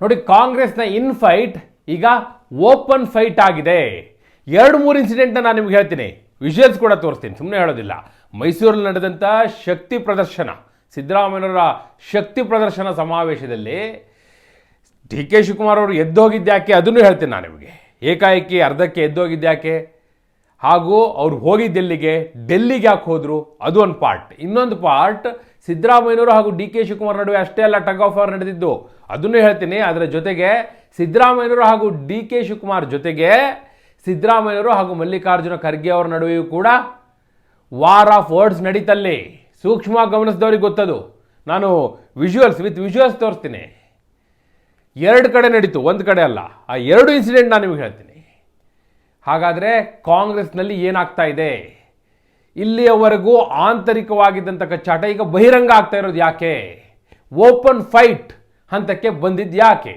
ನೋಡಿ, ಕಾಂಗ್ರೆಸ್ನ in fight ಈಗ ಓಪನ್ ಫೈಟ್ ಆಗಿದೆ. ಎರಡು ಮೂರು ಇನ್ಸಿಡೆಂಟ್ನ ನಾನು ನಿಮ್ಗೆ ಹೇಳ್ತೀನಿ. ವಿಜುವಲ್ಸ್ ಕೂಡ ತೋರಿಸ್ತೀನಿ ಸುಮ್ಮನೆ ಹೇಳೋದಿಲ್ಲ. ಮೈಸೂರಲ್ಲಿ ನಡೆದಂಥ ಶಕ್ತಿ ಪ್ರದರ್ಶನ, ಸಿದ್ದರಾಮಯ್ಯನವರ ಶಕ್ತಿ ಪ್ರದರ್ಶನ ಸಮಾವೇಶದಲ್ಲಿ ಡಿ ಕೆ ಶಿವಕುಮಾರ್ ಅವರು ಎದ್ದೋಗಿದ್ದ್ಯಾಕೆ ಅದನ್ನು ಹೇಳ್ತೀನಿ ನಾನು ನಿಮಗೆ. ಏಕಾಏಕಿ ಅರ್ಧಕ್ಕೆ ಎದ್ದೋಗಿದ್ದ್ಯಾಕೆ ಹಾಗೂ ಅವ್ರು ಹೋಗಿದ್ದೆಲ್ಲಿಗೆ ಡೆಲ್ಲಿಗೆ ಯಾಕೆ ಹೋದರು? ಅದು ಒಂದು ಪಾರ್ಟ್ ಇನ್ನೊಂದು ಪಾರ್ಟ್ ಸಿದ್ದರಾಮಯ್ಯನವರು ಹಾಗೂ ಡಿ ಕೆ ಶಿವಕುಮಾರ್ ನಡುವೆ ಅಷ್ಟೇ ಅಲ್ಲ ಟಗ್ ಆಫ್ ಆರ್ ನಡೆದಿದ್ದು. ಅದನ್ನು ಹೇಳ್ತೀನಿ, ಅದರ ಜೊತೆಗೆ ಸಿದ್ದರಾಮಯ್ಯನವರು ಹಾಗೂ ಡಿ ಕೆ ಶಿವಕುಮಾರ್ ಜೊತೆಗೆ ಸಿದ್ದರಾಮಯ್ಯನವರು ಹಾಗೂ ಮಲ್ಲಿಕಾರ್ಜುನ ಖರ್ಗೆ ಅವರ ನಡುವೆಯೂ ಕೂಡ ವಾರ್ ಆಫ್ ವರ್ಡ್ಸ್ ನಡೀತಲ್ಲಿ. ಸೂಕ್ಷ್ಮ ಗಮನಿಸಿದವ್ರಿಗೆ ಗೊತ್ತದು. ನಾನು ವಿಜುವಲ್ಸ್ ವಿತ್ ವಿಜುವಲ್ಸ್ ತೋರಿಸ್ತೀನಿ. ಎರಡು ಕಡೆ ನಡೀತು, ಒಂದು ಕಡೆ ಅಲ್ಲ. ಆ ಎರಡು ಇನ್ಸಿಡೆಂಟ್ ನಾನು ನಿಮಗೆ ಹೇಳ್ತೀನಿ. ಹಾಗಾದರೆ ಕಾಂಗ್ರೆಸ್ನಲ್ಲಿ ಏನಾಗ್ತಾ ಇದೆ? ಇಲ್ಲಿಯವರೆಗೂ ಆಂತರಿಕವಾಗಿದ್ದಂಥ ಕಚ್ಚಾಟ ಈಗ ಬಹಿರಂಗ ಆಗ್ತಾ ಇರೋದು ಯಾಕೆ? ಓಪನ್ ಫೈಟ್ ಹಂತಕ್ಕೆ ಬಂದಿದ್ದು ಯಾಕೆ?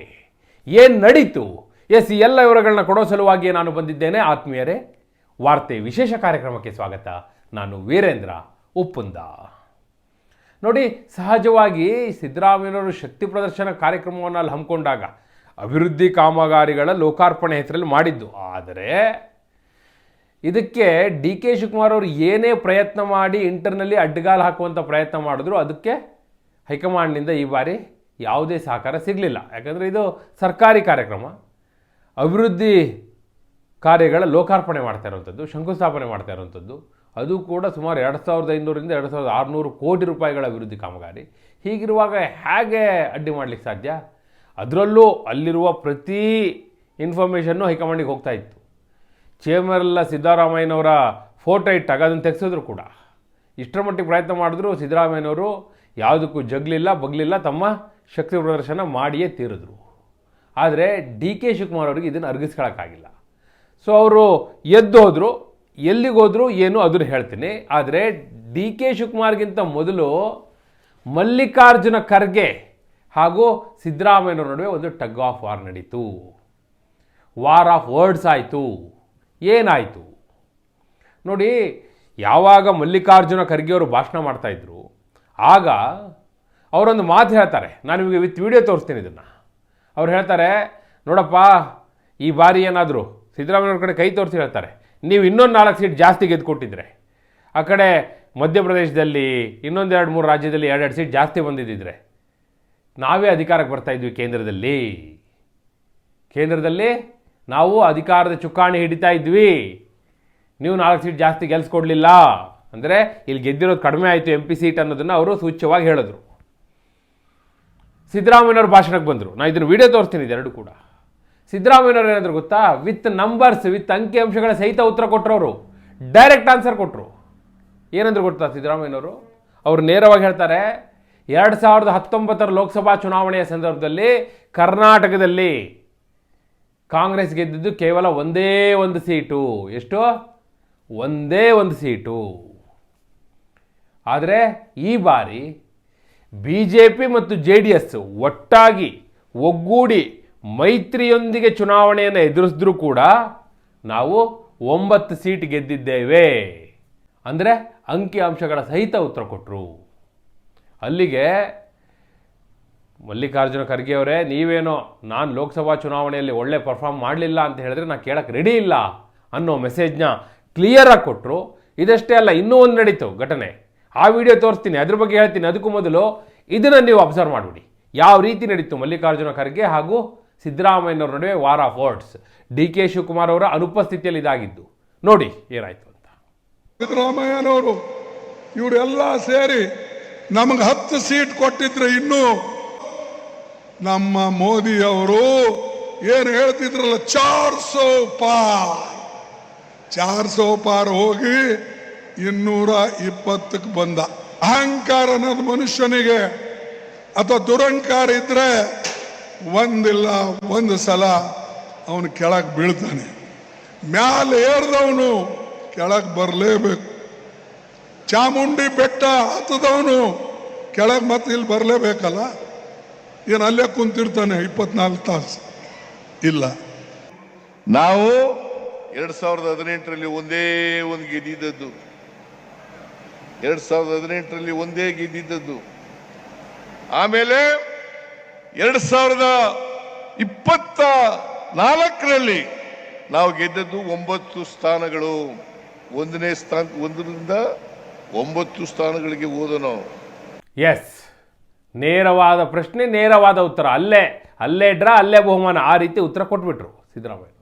ಏನು ನಡೀತು? ಎಸ್ ಎಲ್ಲ ವಿವರಗಳನ್ನ ಕೊಡೋ ಸಲುವಾಗಿ ನಾನು ಬಂದಿದ್ದೇನೆ. ಆತ್ಮೀಯರೇ, ವಾರ್ತೆ ವಿಶೇಷ ಕಾರ್ಯಕ್ರಮಕ್ಕೆ ಸ್ವಾಗತ. ನಾನು ವೀರೇಂದ್ರ ಉಪ್ಪುಂದ. ನೋಡಿ, ಸಹಜವಾಗಿ ಸಿದ್ದರಾಮಯ್ಯನವರು ಶಕ್ತಿ ಪ್ರದರ್ಶನ ಕಾರ್ಯಕ್ರಮವನ್ನು ಅಲ್ಲಿ ಹಮ್ಮಿಕೊಂಡಾಗ ಅಭಿವೃದ್ಧಿ ಕಾಮಗಾರಿಗಳ ಲೋಕಾರ್ಪಣೆ ಹೆಸರಲ್ಲಿ ಮಾಡಿದ್ದು. ಆದರೆ ಇದಕ್ಕೆ ಡಿ ಕೆ ಶಿವಕುಮಾರ್ ಅವರು ಏನೇ ಪ್ರಯತ್ನ ಮಾಡಿ ಇಂಟರ್ನಲ್ಲಿ ಅಡ್ಡಗಾಲು ಹಾಕುವಂಥ ಪ್ರಯತ್ನ ಮಾಡಿದ್ರು, ಅದಕ್ಕೆ ಹೈಕಮಾಂಡ್ನಿಂದ ಈ ಬಾರಿ ಯಾವುದೇ ಸಹಕಾರ ಸಿಗಲಿಲ್ಲ. ಯಾಕಂದರೆ ಇದು ಸರ್ಕಾರಿ ಕಾರ್ಯಕ್ರಮ. ಅಭಿವೃದ್ಧಿ ಕಾರ್ಯಗಳ ಲೋಕಾರ್ಪಣೆ ಮಾಡ್ತಾ ಇರುವಂಥದ್ದು ಶಂಕುಸ್ಥಾಪನೆ ಮಾಡ್ತಾ ಇರುವಂಥದ್ದು ಅದು ಕೂಡ ಸುಮಾರು ಎರಡು ಸಾವಿರದ ಐನೂರಿಂದ ಎರಡು ಸಾವಿರದ ಆರುನೂರು ಕೋಟಿ ರೂಪಾಯಿಗಳ ಅಭಿವೃದ್ಧಿ ಕಾಮಗಾರಿ. ಹೀಗಿರುವಾಗ ಹೇಗೆ ಅಡ್ಡಿ ಮಾಡಲಿಕ್ಕೆ ಸಾಧ್ಯ? ಅದರಲ್ಲೂ ಅಲ್ಲಿರುವ ಪ್ರತಿ ಇನ್ಫಾರ್ಮೇಷನ್ನು ಹೈಕಮಾಂಡಿಗೆ ಹೋಗ್ತಾ ಇತ್ತು. ಚೇಂಬರೆಲ್ಲ ಸಿದ್ದರಾಮಯ್ಯನವರ ಫೋಟೋ ಇಟ್ಟಾಗ ಅದನ್ನು ತೆಗೆಸಿದ್ರು ಕೂಡ. ಇಷ್ಟರ ಮಟ್ಟಿಗೆ ಪ್ರಯತ್ನ ಮಾಡಿದ್ರು, ಸಿದ್ದರಾಮಯ್ಯನವರು ಯಾವುದಕ್ಕೂ ಜಗ್ಲಿಲ್ಲ, ಬಗ್ಲಿಲ್ಲ, ತಮ್ಮ ಶಕ್ತಿ ಪ್ರದರ್ಶನ ಮಾಡಿಯೇ ತೀರಿದ್ರು. ಆದರೆ ಡಿ ಕೆ ಶಿವಕುಮಾರ್ ಅವರಿಗೆ ಇದನ್ನು ಅರ್ಗಿಸ್ಕೊಳಕ್ಕಾಗಿಲ್ಲ. ಸೊ ಅವರು ಎದ್ದು ಹೋದರು, ಎಲ್ಲಿಗೆ ಹೋದ್ರು ಏನು ಅದನ್ನು ಹೇಳ್ತೀನಿ. ಆದರೆ ಡಿ ಕೆ ಶಿವಕುಮಾರ್ಗಿಂತ ಮೊದಲು ಮಲ್ಲಿಕಾರ್ಜುನ ಖರ್ಗೆ ಹಾಗೂ ಸಿದ್ದರಾಮಯ್ಯನವ್ರ ನಡುವೆ ಒಂದು ಟಗ್ ಆಫ್ ವಾರ್ ನಡೀತು. ವಾರ್ ಆಫ್ ವರ್ಡ್ಸ್ ಆಯಿತು. ಏನಾಯಿತು? ನೋಡಿ, ಯಾವಾಗ ಮಲ್ಲಿಕಾರ್ಜುನ ಖರ್ಗೆ ಅವರು ಭಾಷಣ ಮಾಡ್ತಾಯಿದ್ರು ಆಗ ಅವರೊಂದು ಮಾತು ಹೇಳ್ತಾರೆ. ನಾನು ನಿಮಗೆ ವಿತ್ ವಿಡಿಯೋ ತೋರಿಸ್ತೀನಿ ಇದನ್ನು. ಅವ್ರು ಹೇಳ್ತಾರೆ, ನೋಡಪ್ಪ, ಈ ಬಾರಿ ಏನಾದರೂ ಸಿದ್ದರಾಮಯ್ಯವ್ರ ಕಡೆ ಕೈ ತೋರಿಸಿ ಹೇಳ್ತಾರೆ. ನೀವು ಇನ್ನೊಂದು ನಾಲ್ಕು ಸೀಟ್ ಜಾಸ್ತಿ ಗೆದ್ದುಕೊಟ್ಟಿದ್ರೆ ಆ ಕಡೆ ಮಧ್ಯಪ್ರದೇಶದಲ್ಲಿ ಇನ್ನೊಂದು ಎರಡು ಮೂರು ರಾಜ್ಯದಲ್ಲಿ ಎರಡೆರಡು ಸೀಟ್ ಜಾಸ್ತಿ ಬಂದಿದ್ದಿದ್ರೆ. ನಾವೇ ಅಧಿಕಾರಕ್ಕೆ ಬರ್ತಾಯಿದ್ವಿ ಕೇಂದ್ರದಲ್ಲಿ. ಕೇಂದ್ರದಲ್ಲಿ ನಾವು ಅಧಿಕಾರದ ಚುಕ್ಕಾಣಿ ಹಿಡಿತಾ ಇದ್ವಿ. ನೀವು ನಾಲ್ಕು ಸೀಟ್ ಜಾಸ್ತಿ ಗೆಲ್ಸ್ಕೊಡ್ಲಿಲ್ಲ. ಅಂದರೆ ಇಲ್ಲಿ ಗೆದ್ದಿರೋದು ಕಡಿಮೆ ಆಯಿತು ಎಂ ಪಿ ಸೀಟ್ ಅನ್ನೋದನ್ನು ಅವರು ಸೂಚ್ಯವಾಗಿ ಹೇಳಿದ್ರು. ಸಿದ್ದರಾಮಯ್ಯನವ್ರ ಭಾಷಣಕ್ಕೆ ಬಂದರು. ನಾನು ಇದನ್ನು ವಿಡಿಯೋ ತೋರಿಸ್ತೀನಿ ಇದೆರಡು ಕೂಡ. ಸಿದ್ದರಾಮಯ್ಯನವ್ರು ಏನಾದರೂ ಗೊತ್ತಾ? ವಿತ್ ನಂಬರ್ಸ್ ವಿತ್ ಅಂಕಿಅಂಶಗಳ ಸಹಿತ ಉತ್ತರ ಕೊಟ್ಟರು ಡೈರೆಕ್ಟ್ ಆನ್ಸರ್ ಕೊಟ್ಟರು ಏನಂದ್ರು ಗೊತ್ತಾ ಸಿದ್ದರಾಮಯ್ಯನವರು? ಅವರು ನೇರವಾಗಿ ಹೇಳ್ತಾರೆ, ಎರಡು ಸಾವಿರದ ಹತ್ತೊಂಬತ್ತರ ಲೋಕಸಭಾ ಚುನಾವಣೆಯ ಸಂದರ್ಭದಲ್ಲಿ ಕರ್ನಾಟಕದಲ್ಲಿ ಕಾಂಗ್ರೆಸ್ ಗೆದ್ದಿದ್ದು ಕೇವಲ ಒಂದೇ ಒಂದು ಸೀಟು. ಎಷ್ಟು? ಒಂದೇ ಒಂದು ಸೀಟು. ಆದರೆ ಈ ಬಾರಿ ಬಿ ಜೆ ಪಿ ಮತ್ತು ಜೆ ಡಿ ಎಸ್ ಒಟ್ಟಾಗಿ ಒಗ್ಗೂಡಿ ಮೈತ್ರಿಯೊಂದಿಗೆ ಚುನಾವಣೆಯನ್ನು ಎದುರಿಸಿದ್ರೂ ಕೂಡ ನಾವು ಒಂಬತ್ತು ಸೀಟ್ ಗೆದ್ದಿದ್ದೇವೆ. ಅಂದರೆ ಅಂಕಿ ಅಂಶಗಳ ಸಹಿತ ಉತ್ತರ ಕೊಟ್ಟರು ಅಲ್ಲಿಗೆ ಮಲ್ಲಿಕಾರ್ಜುನ ಖರ್ಗೆ ಅವರೇ, ನೀವೇನೋ ನಾನು ಲೋಕಸಭಾ ಚುನಾವಣೆಯಲ್ಲಿ ಒಳ್ಳೆ ಪರ್ಫಾರ್ಮ್ ಮಾಡಲಿಲ್ಲ ಅಂತ ಹೇಳಿದ್ರೆ ನಾನು ಕೇಳಕ್ಕೆ ರೆಡಿ ಇಲ್ಲ ಅನ್ನೋ ಮೆಸೇಜ್ನ ಕ್ಲಿಯರಾಗಿ ಕೊಟ್ಟರು ಇದಷ್ಟೇ ಅಲ್ಲ, ಇನ್ನೂ ಒಂದು ನಡೀತು ಘಟನೆ. ಆ ವಿಡಿಯೋ ತೋರಿಸ್ತೀನಿ, ಅದ್ರ ಬಗ್ಗೆ ಹೇಳ್ತೀನಿ. ಅದಕ್ಕೂ ಮೊದಲು ಇದನ್ನು ನೀವು ಅಬ್ಸರ್ವ್ ಮಾಡಿಬಿಡಿ. ಯಾವ ರೀತಿ ನಡೀತು ಮಲ್ಲಿಕಾರ್ಜುನ ಖರ್ಗೆ ಹಾಗೂ ಸಿದ್ದರಾಮಯ್ಯನವ್ರ ನಡುವೆ war of words D K Shivakumar ಅವರ ಅನುಪಸ್ಥಿತಿಯಲ್ಲಿ ಇದಾಗಿದ್ದು. ನೋಡಿ, ಏನಾಯಿತು ಅಂತ. ಸಿದ್ದರಾಮಯ್ಯನವರು, ಇವರೆಲ್ಲ ಸೇರಿ ನಮಗೆ ಹತ್ತು ಸೀಟ್ ಕೊಟ್ಟಿದ್ರೆ ಇನ್ನು ನಮ್ಮ ಮೋದಿ ಅವರು ಏನು ಹೇಳ್ತಿದ್ರಲ್ಲ ಚಾರ್ ಸೋ ಪಾರ್ ಚಾರ್ ಸೋ ಪಾರ್ ಹೋಗಿ ಇನ್ನೂರ ಇಪ್ಪತ್ತಕ್ಕೆ ಬಂದ. ಅಹಂಕಾರ ಅನ್ನೋದು ಮನುಷ್ಯನಿಗೆ, ಅಥವಾ ದುರಂಕಾರ ಇದ್ರೆ ಒಂದಿಲ್ಲ, ಒಂದು ಸಲ ಅವನು ಕೆಳಗೆ ಬೀಳ್ತಾನೆ. ಮ್ಯಾಲೆ ಏರ್ದವನು ಕೆಳಗೆ ಬರಲೇಬೇಕು. ಚಾಮುಂಡಿ ಬೆಟ್ಟ ಹತ್ತದವನು ಕೆಳಗೆ ಮತ್ತೆ ಇಲ್ಲಿ ಬರಲೇಬೇಕಲ್ಲ? ಏನು ಅಲ್ಲೇ ಕುಂತಿರ್ತಾನೆ ಇಪ್ಪತ್ನಾಲ್ಕು ತಾಸು? ಇಲ್ಲ. ನಾವು ಎರಡ್ ಸಾವಿರದ ಹದಿನೆಂಟರಲ್ಲಿ ಒಂದೇ ಒಂದು ಗೆದ್ದಿದ್ದದ್ದು. ಎರಡ್ ಸಾವಿರದ ಹದಿನೆಂಟರಲ್ಲಿ ಒಂದೇ ಗೆದ್ದಿದ್ದದ್ದು. ಆಮೇಲೆ ಎರಡ್ ಸಾವಿರದ ಇಪ್ಪತ್ತ ನಾಲ್ಕರಲ್ಲಿ ನಾವು ಗೆದ್ದದ್ದು ಒಂಬತ್ತು ಸ್ಥಾನಗಳು. ಒಂದನೇ ಸ್ಥಾನ ಒಂದರಿಂದ ಒಂಬತ್ತು ಸ್ಥಾನಗಳಿಗೆ ಹೋದನು. ಎಸ್ ನೇರವಾದ ಪ್ರಶ್ನೆ, ನೇರವಾದ ಉತ್ತರ. ಅಲ್ಲೇ ಅಲ್ಲೇ ಡ್ರಾ, ಅಲ್ಲೇ ಬಹುಮಾನ. ಆ ರೀತಿ ಉತ್ತರ ಕೊಟ್ಬಿಟ್ರು ಸಿದ್ದರಾಮಯ್ಯವರು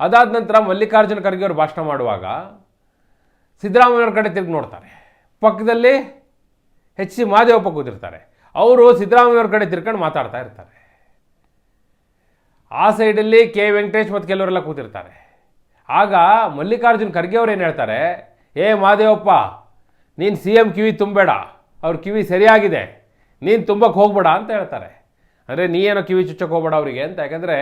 ಅದಾದ ನಂತರ ಮಲ್ಲಿಕಾರ್ಜುನ ಖರ್ಗೆ ಅವರು ಭಾಷಣ ಮಾಡುವಾಗ ಸಿದ್ದರಾಮಯ್ಯವ್ರ ಕಡೆ ತಿರುಗಿ ನೋಡ್ತಾರೆ. ಪಕ್ಕದಲ್ಲಿ ಎಚ್ ಸಿ ಮಹಾದೇವಪ್ಪ ಕೂತಿರ್ತಾರೆ. ಅವರು ಸಿದ್ದರಾಮಯ್ಯವ್ರ ಕಡೆ ತಿರ್ಕೊಂಡು ಮಾತಾಡ್ತಾ ಇರ್ತಾರೆ. ಆ ಸೈಡಲ್ಲಿ ಕೆ ವೆಂಕಟೇಶ್ ಮತ್ತು ಕೆಲವರೆಲ್ಲ ಕೂತಿರ್ತಾರೆ. ಆಗ ಮಲ್ಲಿಕಾರ್ಜುನ್ ಖರ್ಗೆ ಅವ್ರು ಏನು ಹೇಳ್ತಾರೆ, ಏ ಮಹಾದೇವಪ್ಪ ನೀನು ಸಿ ಎಂ ಕಿವಿ ತುಂಬಬೇಡ. ಅವ್ರ ಕಿವಿ ಸರಿಯಾಗಿದೆ. ನೀನು ತುಂಬಕ್ಕೆ ಹೋಗ್ಬೇಡ ಅಂತ ಹೇಳ್ತಾರೆ. ಅಂದರೆ ನೀ ಏನೋ ಕಿವಿ ಚುಚ್ಚಕ್ಕೆ ಹೋಗ್ಬೇಡ ಅವರಿಗೆ ಅಂತ. ಯಾಕಂದರೆ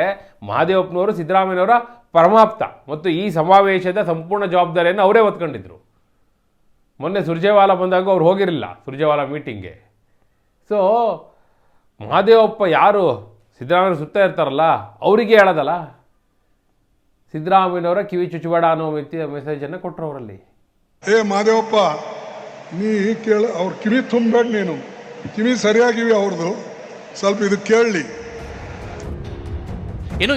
ಮಹಾದೇವಪ್ಪನವರು ಸಿದ್ದರಾಮಯ್ಯನವರ ಪರಮಾಪ್ತ. ಮತ್ತು ಈ ಸಮಾವೇಶದ ಸಂಪೂರ್ಣ ಜವಾಬ್ದಾರಿಯನ್ನು ಅವರೇ ಹೊತ್ಕೊಂಡಿದ್ರು. ಮೊನ್ನೆ ಸುರ್ಜೇವಾಲ ಬಂದಾಗ ಅವ್ರು ಹೋಗಿರಲಿಲ್ಲ ಸುರ್ಜೇವಾಲ ಮೀಟಿಂಗ್ಗೆ. ಸೊ ಮಹಾದೇವಪ್ಪ ಯಾರು? ಸಿದ್ದರಾಮಯ್ಯ ಸುತ್ತ ಇರ್ತಾರಲ್ಲ, ಅವರಿಗೆ ಹೇಳೋದಲ್ಲ. ಸಿದ್ದರಾಮಯ್ಯನವರ ಕಿವಿ ಚುಚ್ಚಬೇಡ ಅನ್ನೋ ಮೆಸೇಜನ್ನು ಕೊಟ್ಟರು ಅವರಲ್ಲಿ. ಏ ಮಹಾದೇವಪ್ಪ, ನೀ ಕೇಳ, ಅವ್ರ ಕಿವಿ ತುಂಬಬೇಡ ನೀನು. ಕಿವಿ ಸರಿಯಾಗಿವಿ ಅವ್ರದ್ದು ಸ್ವಲ್ಪ ಇದು ಕೇಳಲಿ ಏನು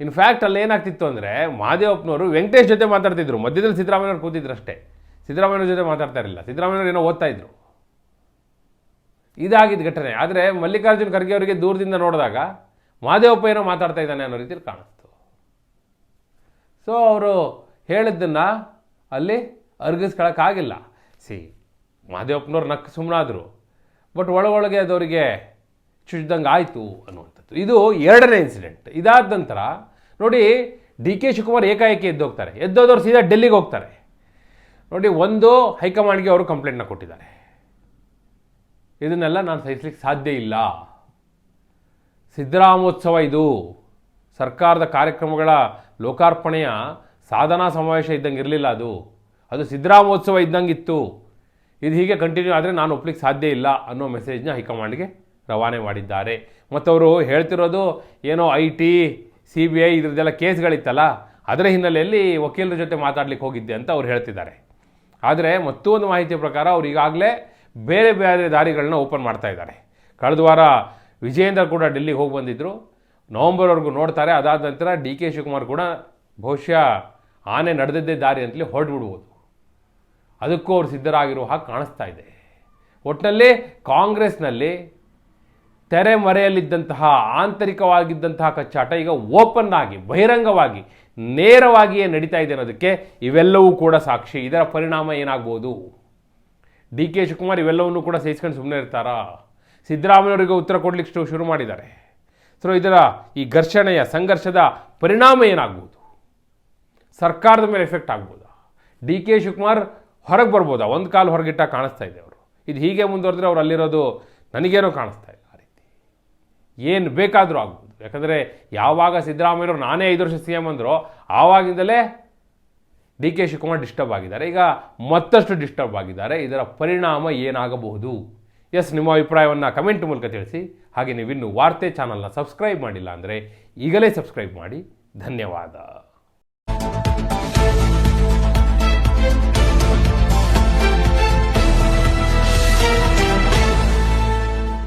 ಇನ್ಫ್ಯಾಕ್ಟ್ ಅಲ್ಲಿ ಏನಾಗ್ತಿತ್ತು ಅಂದರೆ ಮಹಾದೇವಪ್ಪನವರು ವೆಂಕಟೇಶ್ ಜೊತೆ ಮಾತಾಡ್ತಿದ್ರು. ಮಧ್ಯದಲ್ಲಿ ಸಿದ್ದರಾಮಯ್ಯವ್ರು ಕೂತಿದ್ರು ಅಷ್ಟೇ ಸಿದ್ದರಾಮಯ್ಯವ್ರ ಜೊತೆ ಮಾತಾಡ್ತಾ ಇರಲಿಲ್ಲ ಸಿದ್ದರಾಮಯ್ಯವ್ರು ಏನೋ ಓದ್ತಾ ಇದ್ರು. ಇದಾಗಿದ್ದ ಘಟನೆ. ಆದರೆ ಮಲ್ಲಿಕಾರ್ಜುನ್ ಖರ್ಗೆ ಅವರಿಗೆ ದೂರದಿಂದ ನೋಡಿದಾಗ ಮಹಾದೇವಪ್ಪ ಏನೋ ಮಾತಾಡ್ತಾ ಇದ್ದಾನೆ ಅನ್ನೋ ರೀತಿಯಲ್ಲಿ ಕಾಣಿಸ್ತು. ಸೊ ಅವರು ಹೇಳಿದ್ದನ್ನು ಅಲ್ಲಿ ಅರ್ಗಿಸ್ಕೊಳಕ್ಕಾಗಿಲ್ಲ. ಸಿ ಮಹಾದೇವಪ್ಪನವ್ರು ನಕ್ಕ ಸುಮ್ಮನಾದರು ಬಟ್ ಒಳಗೊಳಗೆ ಅದವರಿಗೆ ಚುಚ್ಚಿದಂಗೆ ಆಯಿತು ಅನ್ನುವಂಥದ್ದು. ಇದು ಎರಡನೇ ಇನ್ಸಿಡೆಂಟ್ ಇದಾದ ನಂತರ, ನೋಡಿ ಡಿ ಕೆ ಶಿವಕುಮಾರ್ ಏಕಾಏಕಿ ಎದ್ದೋಗ್ತಾರೆ ಎದ್ದೋದವ್ರು ಸೀದಾ ಡೆಲ್ಲಿಗೆ ಹೋಗ್ತಾರೆ. ನೋಡಿ, ಒಂದು ಹೈಕಮಾಂಡ್ಗೆ ಅವರು ಕಂಪ್ಲೇಂಟ್ನ ಕೊಟ್ಟಿದ್ದಾರೆ. ಇದನ್ನೆಲ್ಲ ನಾನು ಸಹಿಸ್ಲಿಕ್ಕೆ ಸಾಧ್ಯ ಇಲ್ಲ. ಸಿದ್ದರಾಮೋತ್ಸವ ಇದು. ಸರ್ಕಾರದ ಕಾರ್ಯಕ್ರಮಗಳ ಲೋಕಾರ್ಪಣೆಯ ಸಾಧನಾ ಸಮಾವೇಶ ಇದ್ದಂಗೆ ಇರಲಿಲ್ಲ ಅದು. ಅದು ಸಿದ್ದರಾಮೋತ್ಸವ ಇದ್ದಂಗೆ ಇತ್ತು ಇದು ಹೀಗೆ ಕಂಟಿನ್ಯೂ ಆದರೆ ನಾನು ಒಪ್ಲಿಕ್ಕೆ ಸಾಧ್ಯ ಇಲ್ಲ ಅನ್ನೋ ಮೆಸೇಜ್ನ ಹೈಕಮಾಂಡ್ಗೆ ರವಾನೆ ಮಾಡಿದ್ದಾರೆ. ಮತ್ತು ಅವರು ಹೇಳ್ತಿರೋದು ಏನೋ I T C B I ಇದ್ರದ್ದೆಲ್ಲ ಕೇಸ್ಗಳಿತ್ತಲ್ಲ, ಅದರ ಹಿನ್ನೆಲೆಯಲ್ಲಿ ವಕೀಲರ ಜೊತೆ ಮಾತಾಡ್ಲಿಕ್ಕೆ ಹೋಗಿದ್ದೆ ಅಂತ ಅವ್ರು ಹೇಳ್ತಿದ್ದಾರೆ. ಆದರೆ ಮತ್ತೊಂದು ಮಾಹಿತಿಯ ಪ್ರಕಾರ ಅವರು ಈಗಾಗಲೇ ಬೇರೆ ಬೇರೆ ದಾರಿಗಳನ್ನ ಓಪನ್ ಮಾಡ್ತಾ ಇದ್ದಾರೆ. ಕಳೆದ ವಾರ ವಿಜಯೇಂದ್ರ ಕೂಡ ಡೆಲ್ಲಿಗೆ ಹೋಗಿ ಬಂದಿದ್ದರು ನವಂಬರ್ವರೆಗೂ ನೋಡ್ತಾರೆ, ಅದಾದ ನಂತರ ಡಿ ಕೆ ಶಿವಕುಮಾರ್ ಕೂಡ ಬಹುಶಃ ಆನೆ ನಡೆದಿದ್ದೇ ದಾರಿ ಅಂತಲೇ ಹೊರಡ್ಬಿಡ್ಬೋದು. ಅದಕ್ಕೂ ಅವರು ಸಿದ್ಧರಾಗಿರುವ ಹಾಗೆ ಕಾಣಿಸ್ತಾ ಇದೆ. ಒಟ್ಟಿನಲ್ಲಿ ಕಾಂಗ್ರೆಸ್ನಲ್ಲಿ ತೆರೆಮರೆಯಲ್ಲಿದ್ದಂತಹ ಆಂತರಿಕವಾಗಿದ್ದಂತಹ ಕಚ್ಚಾಟ ಈಗ ಓಪನ್ ಆಗಿ, ಬಹಿರಂಗವಾಗಿ, ನೇರವಾಗಿಯೇ ನಡೀತಾ ಇದೆ ಅನ್ನೋದಕ್ಕೆ ಇವೆಲ್ಲವೂ ಕೂಡ ಸಾಕ್ಷಿ. ಇದರ ಪರಿಣಾಮ ಏನಾಗ್ಬೋದು? ಡಿ ಕೆ ಶಿವಕುಮಾರ್ ಇವೆಲ್ಲವನ್ನೂ ಕೂಡ ಸಹಿಸ್ಕೊಂಡು ಸುಮ್ಮನೆ ಇರ್ತಾರಾ? ಸಿದ್ದರಾಮಯ್ಯವರಿಗೆ ಉತ್ತರ ಕೊಡಲಿಕ್ಕೆ ಶುರು ಮಾಡಿದ್ದಾರೆ. ಸೊ ಇದರ ಈ ಘರ್ಷಣೆಯ, ಸಂಘರ್ಷದ ಪರಿಣಾಮ ಏನಾಗ್ಬೋದು? ಸರ್ಕಾರದ ಮೇಲೆ ಎಫೆಕ್ಟ್ ಆಗ್ಬೋದಾ? ಡಿ ಕೆ ಶಿವಕುಮಾರ್ ಹೊರಗೆ ಬರ್ಬೋದಾ? ಒಂದು ಕಾಲು ಹೊರಗಿಟ್ಟ ಕಾಣಿಸ್ತಾ ಇದೆ ಅವರು. ಇದು ಹೀಗೆ ಮುಂದುವರೆದ್ರೆ ಅವ್ರು ಅಲ್ಲಿರೋದು ನನಗೇನೋ ಕಾಣಿಸ್ತಾ ಇಲ್ಲ ಆ ರೀತಿ. ಏನು ಬೇಕಾದರೂ ಆಗ್ಬೋದು. ಯಾಕಂದರೆ ಯಾವಾಗ ಸಿದ್ದರಾಮಯ್ಯವರು ನಾನೇ ಐದು ವರ್ಷ ಸಿ ಎಂ ಅಂದರೋ, ಆವಾಗಿಂದಲೇ ಡಿ ಕೆ ಶಿವಕುಮಾರ್ ಡಿಸ್ಟರ್ಬ್ ಆಗಿದ್ದಾರೆ. ಈಗ ಮತ್ತಷ್ಟು ಡಿಸ್ಟರ್ಬ್ ಆಗಿದ್ದಾರೆ. ಇದರ ಪರಿಣಾಮ ಏನಾಗಬಹುದು? ಎಸ್, ನಿಮ್ಮ ಅಭಿಪ್ರಾಯವನ್ನು ಕಮೆಂಟ್ ಮೂಲಕ ತಿಳಿಸಿ. ಹಾಗೆ ನೀವಿನ್ನು ವಾರ್ತೆ ಚಾನಲ್ನ ಸಬ್ಸ್ಕ್ರೈಬ್ ಮಾಡಿಲ್ಲ ಅಂದರೆ ಈಗಲೇ ಸಬ್ಸ್ಕ್ರೈಬ್ ಮಾಡಿ. ಧನ್ಯವಾದ.